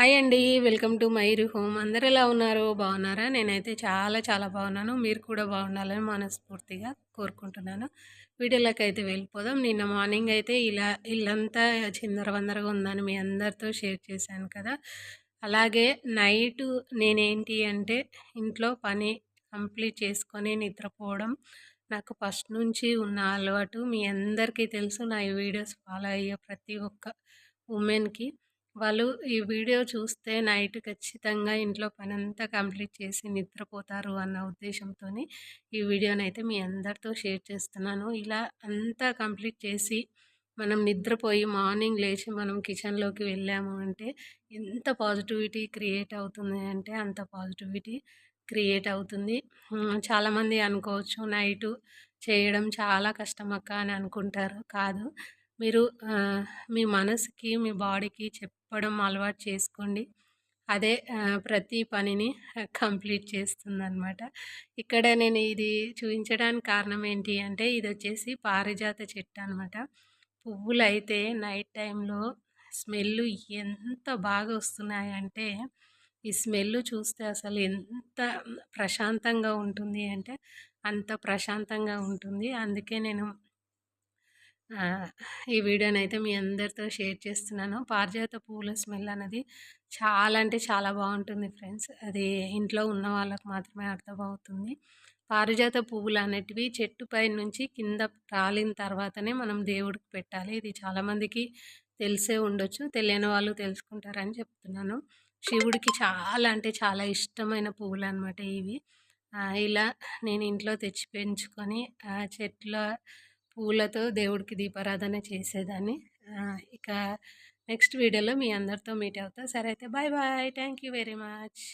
Hi అండి welcome to మైరు home అందరు ఎలా ఉన్నారు? బాగున్నారా? నేనైతే చాలా చాలా బాగున్నాను. మీరు కూడా బాగుండాలని మనస్ఫూర్తిగా కోరుకుంటున్నాను. వీడియోలోకి అయితే వెళ్ళిపోదాం. నిన్న మార్నింగ్ అయితే ఇలా ఇల్లంతా చిందరవందరగా ఉందని మీ అందరితో షేర్ చేశాను కదా. అలాగే నైటు నేనేంటి అంటే ఇంట్లో పని కంప్లీట్ చేసుకొని నిద్రపోవడం నాకు ఫస్ట్ నుంచి ఉన్న అలవాటు. మీ అందరికీ తెలుసు నా ఈ వీడియోస్ ఫాలో అయ్యే ప్రతి ఒక్క ఉమెన్కి. వాళ్ళు ఈ వీడియో చూస్తే నైట్ ఖచ్చితంగా ఇంట్లో పనంతా కంప్లీట్ చేసి నిద్రపోతారు అన్న ఉద్దేశంతో ఈ వీడియోని అయితే మీ అందరితో షేర్ చేస్తున్నాను. ఇలా అంతా కంప్లీట్ చేసి మనం నిద్రపోయి మార్నింగ్ లేచి మనం కిచెన్లోకి వెళ్ళాము అంటే ఎంత పాజిటివిటీ క్రియేట్ అవుతుంది అంటే అంత పాజిటివిటీ క్రియేట్ అవుతుంది. చాలామంది అనుకోవచ్చు నైటు చేయడం చాలా కష్టం అక్క అని అనుకుంటారు. కాదు. మీరు మీ మనసుకి మీ బాడీకి చెప్పడం అలవాటు చేసుకోండి. అదే ప్రతి పనిని కంప్లీట్ చేస్తుందన్నమాట. ఇక్కడ నేను ఇది చూపించడానికి కారణం ఏంటి అంటే ఇది వచ్చేసి పారిజాత చెట్టు అనమాట పువ్వులు అయితే నైట్ టైంలో స్మెల్ ఎంత బాగా వస్తున్నాయంటే ఈ స్మెల్ చూస్తే అసలు ఎంత ప్రశాంతంగా ఉంటుంది అంటే అంత ప్రశాంతంగా ఉంటుంది. అందుకే నేను ఈ వీడియోనైతే మీ అందరితో షేర్ చేస్తున్నాను. పారిజాత పువ్వుల స్మెల్ అనేది చాలా అంటే చాలా బాగుంటుంది ఫ్రెండ్స్. అది ఇంట్లో ఉన్న వాళ్ళకు మాత్రమే అర్థమవుతుంది. పారిజాత పువ్వులు అనేటివి చెట్టు పై నుంచి కింద రాలిన తర్వాతనే మనం దేవుడికి పెట్టాలి. ఇది చాలామందికి తెలిసే ఉండొచ్చు. తెలియని వాళ్ళు తెలుసుకుంటారని చెప్తున్నాను. శివుడికి చాలా అంటే చాలా ఇష్టమైన పువ్వులు అనమాట ఇవి. ఇలా నేను ఇంట్లో తెచ్చి పెంచుకొని చెట్ల పూలతో దేవుడికి దీపారాధన చేసేదాన్ని. ఇక నెక్స్ట్ వీడియోలో మీ అందరితో మీట్ అవుతా. సరే అయితే bye bye. Thank you very much.